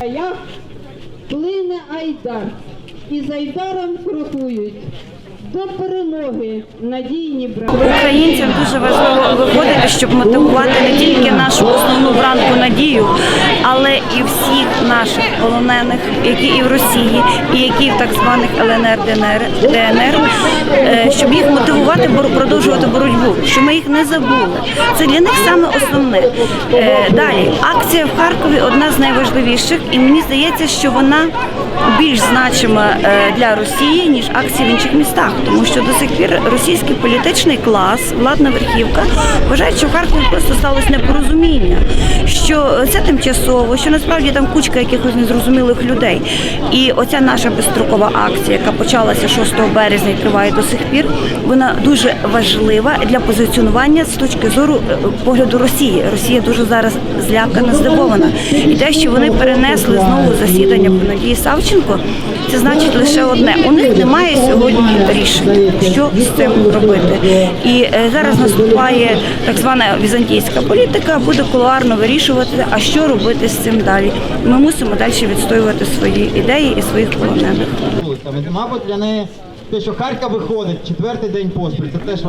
А я плине айдар, і з айдаром крокують. До перемоги надійні брати. Українцям дуже важливо виходити, щоб мотивувати не тільки нашу основну бранку надію, і всіх наших полонених, які і в Росії, і які в так званих ЛНР, ДНР, ДНР, е, щоб їх мотивувати продовжувати боротьбу, щоб ми їх не забули. Це для них саме основне. Е, Далі акція в Харкові одна з найважливіших, і мені здається, що вона більш значима е, для Росії ніж акції в інших містах, тому що до сих пір російський політичний клас, владна верхівка вважають, що в Харкові просто сталося непорозуміння, що це тимчасово, що насправді там кучка якихось незрозумілих людей. І оця наша безстрокова акція, яка почалася 6 березня і триває до сих пір, вона дуже важлива для позиціонування з точки зору е, погляду Росії. Росія дуже зараз злякана, здивована. І те, що вони перенесли знову засідання по Надії Савченко, це значить лише одне: у них немає сьогодні рішення, що з цим робити. І е, зараз наступає так звана візантійська політика, буде кулуарно вирішувати, а що робити з цим далі. Ми мусимо далі відстоювати свої ідеї і своїх полонених. Мабуть, для неї те, що Харків виходить четвертий день поспіль, це теж